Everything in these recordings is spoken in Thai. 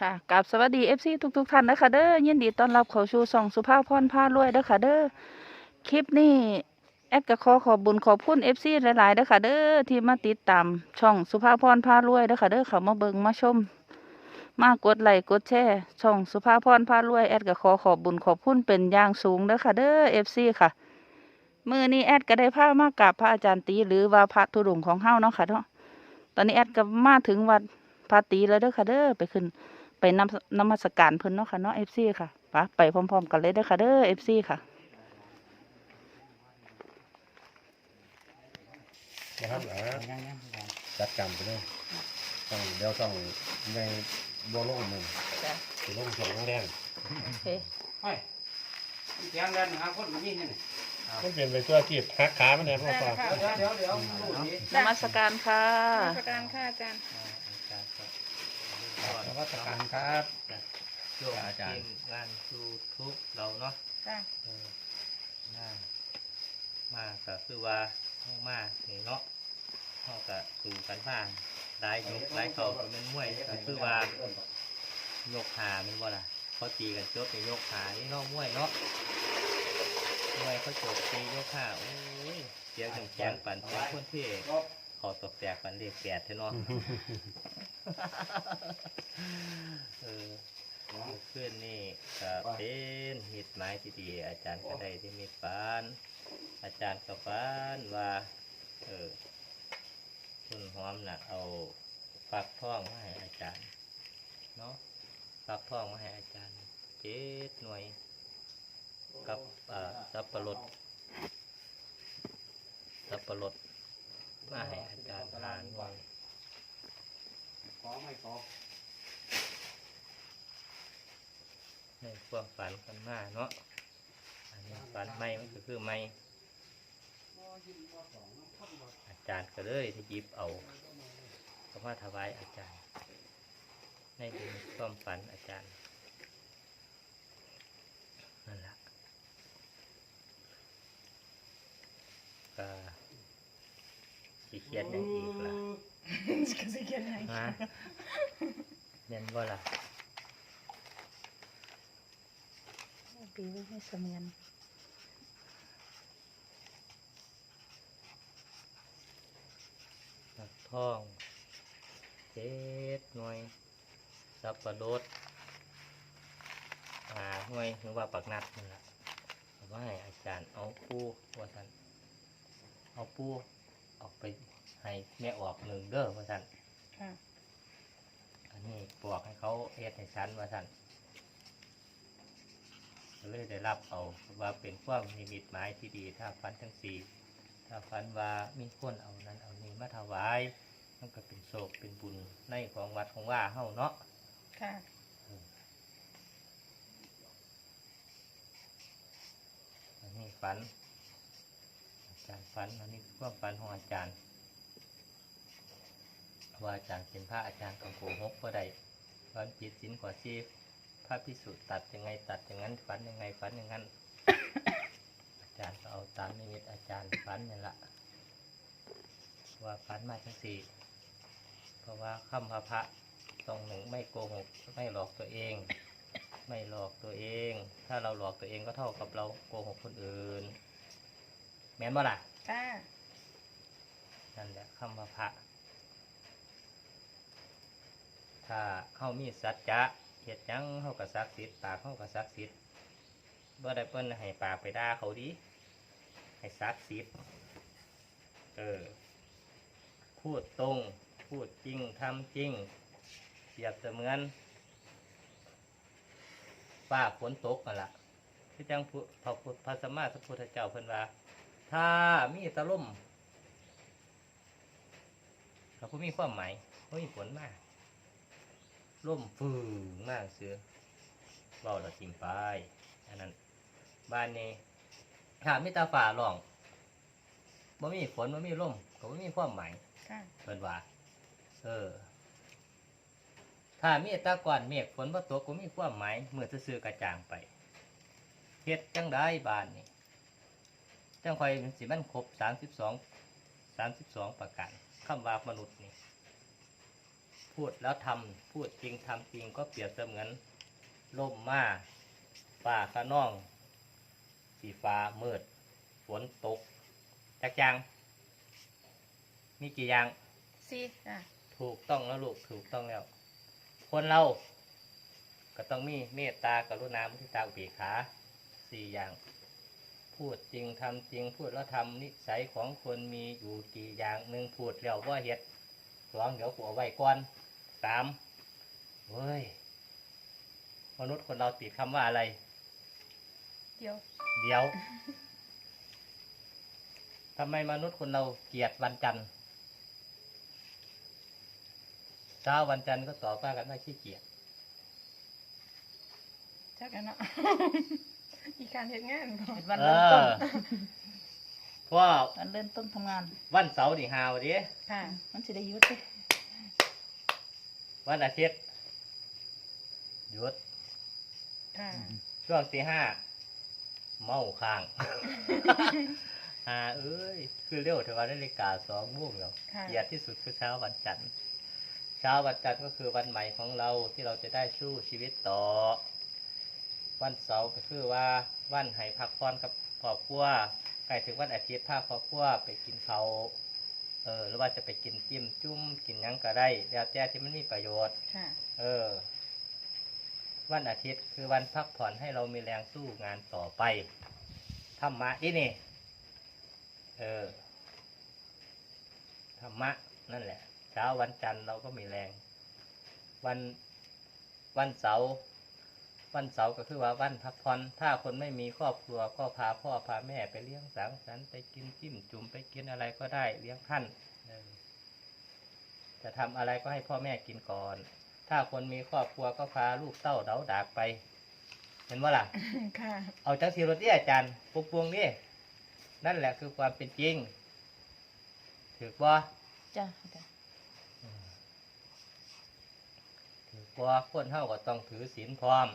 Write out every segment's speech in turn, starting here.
ค่ะกับสวัสดี FC ทุกๆท่านนะคะเด้อยินดีต้อนรับเข้าสู่ช่องสุภาพพรพารวยเด้อค่ะเด้อคลิปนี้แอดก็ขอขอบบุญขอบคุณ FC หลายๆเด้อค่ะเด้อที่มาติดตามช่องสุภาพพรพารวยเด้อค่ะเด้อเขามาเบิ่งมาชม มากดไลค์กดแชร์ช่องสุภาพพรพารวยแอดก็ขอขอบบุญขอบคุณเป็นอย่างสูงเด้อค่ะเด้อ FC ค่ะมือนี้แอดก็ได้พามากราบพระอาจารย์ตีหรือว่าพระธุดงค์ของเฮาเนาะค่ะเนาะตอนนี้แอดก็มาถึงวัดพระตีแล้วเด้อค่ะเด้อไปขึ้น ไปนำนมัสการเพิ่นเนาะค่ะเนาะ FC ค่ะไปไปพร้อม ๆ กันเลยเด้อค่ะเด้อ FC ค่ะนะครับอ่ายังยังยังจัดกรรมไปเลยต้องเดี๋ยวต้องในบัวลงมึงสิลงสองแดงโอเคเฮ้ยเสียงเดินหาคนมายิงนี่มันเป็นไปตัวที่หักขามันแน่พ่อฟังเดี๋ยวเดี๋ยวเดี๋ยวดูนี่นมัสการค่ะนมัสการค่ะอาจารย์น วัตการครับช่วงอาจารย์งานยูทูบเราเนาะค่ะเออน่ามาก็คือว่าห้องมาเนี่เนาะห้องก็สู่กันมางได้ยกได้เข่าเป็นมวยก็คือว่ายกหาเป็นว่าล่ะเขาตีกันจบในยกหานี่นาะมวยเนาะมวยเขาจบตียกหาโอ้ยเสียงจังแจงปั่นเสียงคนเท่ อตกแตกปั่นเรียกแปดเท่าเนาะเออเพื่อนนี่ก็เป็นเหตุหมายที่ดี อาจารย์ก็ได้ที่มีปาน อาจารย์ก็ปานว่า เออคุณหอมน่ะ เอาฟักทองมาให้อาจารย์เนาะฟักทองมาให้อาจารย์เจ็ดหน่วย กับอ่าสับปะรดสับปะรด มาให้อาจารย์ทานหน่วยขอไม่ขอในความฝันกันมาเนาะอันนี้ฝันไม่มันก็คือไม่อาจารย์ก็เลยที่ยิบเอาก็มาถวายอาจารย์ในเป็นความฝันอาจารย์นั่นแหละก็ สีเขียนอย่างอีกล่ะก็สิเขียนให้ฮะเรียนว่าล่ะปีไว้ให้เสมียนนักทองเจ็ดหน่วยสับปะรดหาหน่วยหรือว่าปักนัดนั่นแหละเอาไว้ให้อาจารย์เอาปูว่าท่านเอาปู ออกไปให้แม่ออกหนึ่งเด้อว่าท่านค่ะ อันนี้บอกให้เขาเฮ็ดให้ฉันว่าท่านก็เลยได้รับเอาว่าเป็นความนิมิตหมายที่ดี ถ้าฟันทั้งสี่ถ้าฟันว่ามีคนเอานั้นเอานี้มาถวายมันก็เป็นโศกเป็นบุญในของวัดของว่าเฮาเนาะค่ะ อันนี้ฝันอารย์ฝันอันนี้คือความฝันของอาจารย์ ว่าอาจารย์เป็นพระอาจารย์ของโกหกก็ได้ฝันผิดศีลกว่าชีพพระพิสุตัดยังไงตัดอย่างนั้นฝันยังไงฝันอย่างนั้น อาจารย์ก็เอาตามนิมิตอาจารย์ฝันนี่แหละว่าฝันมาทั้งสี่เพราะว่าคำพระพระตรงหนึ่งไม่โกหกไม่หลอกตัวเอง ไม่หลอกตัวเอง ถ้าเราหลอกตัวเองก็เท่ากับเราโกหกคนอื่น ม่นบ่ล่ะค่ะนั่นแหละคำว่าพระถ้าเฮามีสัจจะเฮ็ดหยังเฮาก็ศักดิ์สิทธิ์ปากเฮาก็ศักดิ์สิทธิ์บ่ได้เพิ่นให้ปากไปด่าเขาดิให้ศักดิ์สิทธิ์เออพูดตรง พูดจริงทำจริงเปรียบเสมือนฟ้าฝนตกนั่นล่ะที่จังพุพระพุทธพระสัมมาสัมพุทธเจ้าเพิ่นว่า ถ้ามีแตะล่มเขาก็มีความหมายเขามีผลมากล่มฟืงมากเสือเบาละทิมไปอันนั้นบ้านนี้ถ้ามีแตาฝ่าร้องบ่มีฝนบ่มีลมก็บ่มีความหมายค่ะเพิ่นว่า เออ ถ้ามีแตาก่อนเมฆฝนบ่ตกก็มีความหมายเมื่อซื่อๆกระจ่างไปเฮ็ดจังได้บ้านนี้ จังคอยสิมันครบสามสิบสองสามสิบสองประการคำว่ามนุษย์นี่พูดแล้วทำพูดจริงทำจริงก็เปรียบเสมือนล่มมาฟ้าขนอง สีฟ้ามืด ฝนตกจักอยางมีกี่อย่างสี่จ้ะถูกต้องแล้วลูกถูกต้องแล้ว คนเรา ก็ต้องมีเมตตากรุณามุทิตาอุเบกขาสี่อย่าง พูดจริงทำจริงพูดแล้วทำนิสัยของคนมีอยู่กี่อย่างหนึ่งพูดแล้วว่าเฮ็ดสองเดี๋ยวผัวไว้ก่อนสามเฮ้ยมนุษย์คนเราติดคำว่าอะไร เดียว เดี๋ยวทำไมมนุษย์คนเราเกลียดวันจันทร์เช้าวันจันทร์ก็ตอบว่ากันว่าขี้เกียจจักกันเนาะ อีกการเฮ็ดงานบ่เป็นวันเอเริ่มต้นอเพราะว่าวันเริ่มต้นทำงาน วันเสาร์นี่หาวดิค่ะมันจะได้หยุดไปวันอาทิตย์หยุดค่ะช่วงตีห้าเมาค้าง อ่าเอ้ย คือเร็วถึงวันนาฬิกาสองโมงแล้วค่ะเกียรติที่สุดคือเช้าวันจันทร์ เช้าวันจันทร์ก็คือวันใหม่ของเราที่เราจะได้สู้ชีวิตต่อ วันเสาร์ก็คือว่าวันให้พักผ่อนกับครอบครัวใกล้ถึงวันอาทิตย์พาครอบครัวไปกินเขาวเออหรือว่าจะไปกินจิ้มจุ้มกินหยังก็ได้แล้วแต่ที่มันมีประโยชน์ ค่ะ เออ วันอาทิตย์คือวันพักผ่อนให้เรามีแรงสู้งานต่อไปธรรมะนี่นี่ เออธรรมะนั่นแหละ เช้าวันจันทร์เราก็มีแรง วันวันเสาร์ วันเสาร์ก็คือว่าวันพักผ่อนถ้าคนไม่มีครอบครัวก็พาพ่อพาแม่ไปเลี้ยงสังสรรค์ไปกินจิ้มจุ่มไปกินอะไรก็ได้เลี้ยงท่านเออจะทำอะไรก็ให้พ่อแม่กินก่อน ถ้าคนมีครอบครัวก็พาลูกเต้าเดาดากไป เห็นว่าล่ะค่ะเอาจังสีรถที่อาจารย์ปุกปวงนี่นั่นแหละคือความเป็นจริง ถือว่าจ้ะถือว่าคนเท่าก็ต้องถือศีลพร้อม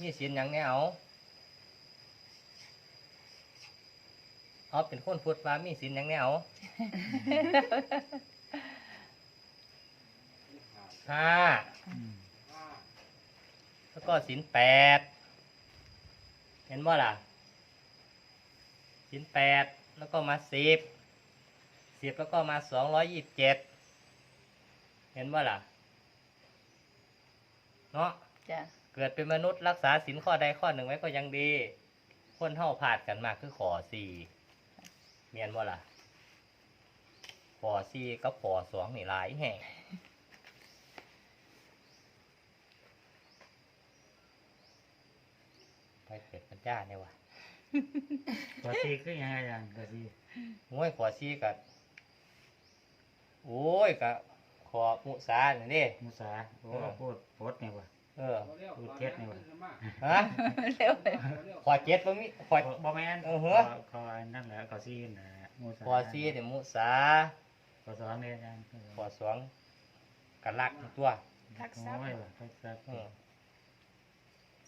มีศีลอย่างแนเอาเอาเป็นคนพูดว่ามีศีลอย่างแนเอาห้าแล้วก็ศีลแปดเห็นบ่ล่ะศีลแปดแล้วก็มาสิบสิบแล้วก็มาสองร้อยยี่สิบเจ็ดเห็นบ่ล่ะ เนาะจ้ะ เกิดเป็นมนุษย์รักษาศีลข้อใดข้อหนึ่งไว้ก็ยังดี คนเท่าผาดกันมากคือขอสี่เมียนบ่ล่ะขอสี่กับขอสองนี่หลายแห่งไปเกิดพระเจ้าเนี่ยว่ะตัวซีคือยังไงอย่างตัวซีโอ้ยขอสี่กับโอ้ยกับขอมุสาเนี่ยนี่มุสาโอ้พูดโพดเนี่ยวะ เออพูเท็จเนี่วะฮะเร็วเลยขอเจ็ดบ่มีขอบ่แมนเออเหรอขอนั่นแหละขอซีนะมุสาขอสี่เนี่ยมุสาขอสองเนี่ยอาจารย์ขอสองกันลักตัวทักษะ โอ้ยทักษะอืม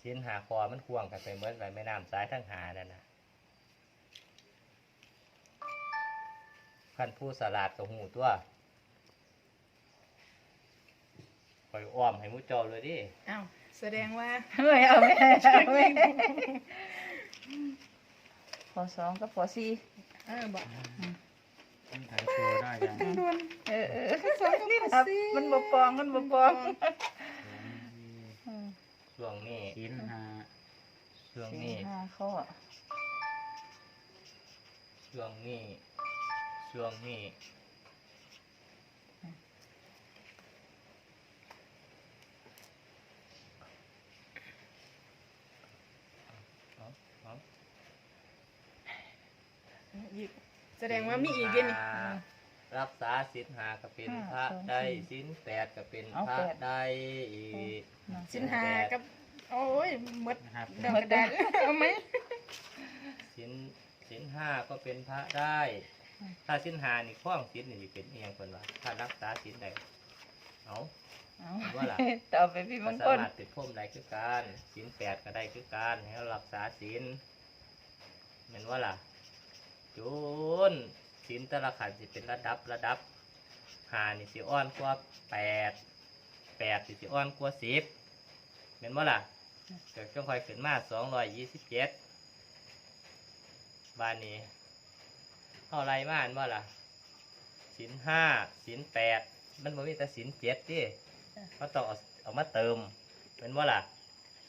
ชิ้นหาคอมันควงกันไปเมื่อไรไม่น้ำซ้ายทั้งหานั่นนะขั้นผู้สลาดกับหูตัว คอยอ้อมให้มุจอเลยดิอ้าวแสดงว่าไม่เอาไม่เอาไม่พอสองกับพอสี่เออบอกต้องถ่ายตัวได้อาจารย์ด่วนเออเออสองกับนี่พอครับสี่มันบ่ปองมันบ่ปองอืมช่วงนี้ศีลห้าช่วงสี่นี้ห้าข้อช่วงนี้ช่วงนี้ เอาเอา อีก แสดงว่ามีอีกเด้นี่รักษาศีลหาก็เป็นพระได้ศีลแปดก็เป็นพระได้อีก สินหากับโอ้ยหมดนะครับเดอกกระดาษเอาไหมศีลศีลห้าก็เป็นพระได้ ถ้าศีลห้านี่ข้องศีลนี่สิเป็นเอียงคนว่าถ้ารักษาศีลได้เอา เอาว่าล่ะ ต่อไปพี่มก็งสาคลมารถติดพุ่มได้คือการศีลแปดก็ได้คือการให้เรารักษาศีลเหมือนว่าล่ะ จูนศีลแต่ละขันสิเป็นระดับระดับหานี่สิอ่อนกว่าแปดแปดสิสิอ่อนกว่าสิบเห็นบ่ล่ะเกิดจังคอยขึ้นมาสองร้อยยี่สิบเจ็ดบานนี้เท่าไรมาอันบ่ล่ะสินห้าสินแปดมันบ่มีแต่สินเจ็ดดิมันต้องเอาเอามาเติมเห็นบ่ล่ะ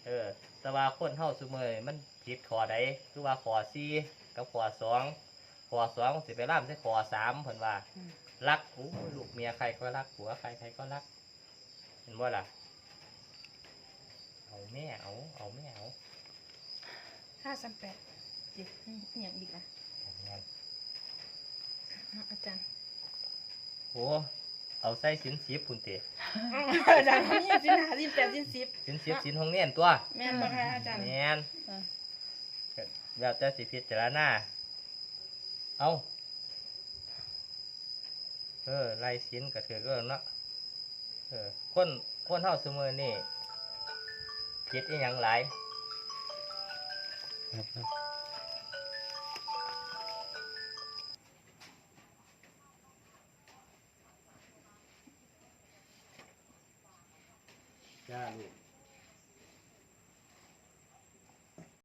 เออแต่ว่าคนเฮาซุมื้อนี้มันผิดข้อใดคือว่าขอสี่กับข้อสอง ข้อสองสิไปล่ามใส่ข้อสามเพิ่นว่า รักอู้ลูกเมียใครก็รักผัวใครใครก็รัก เห็นบ่ล่ะ เอาแม่เอาเอาแม่เอาห้าสามแปดเจ็ดอืมอหย่างอีกอะอย่างนั้นอะอาจารย์โอ้เอาใส่สินสิบพุ่นเตะอาจารย์เขามีสิบห้าสิบแปดสิบสิบสินสิบสินห้องเนียนตัวแม่นบ่คะอาจารย์ แมนแล้วแต่สิพิจารณา เอาเออลายสินก็ถือก็เนาะเออคนคนเท่าเสมอนี่ผิดอีหยังหลาย ครับครับ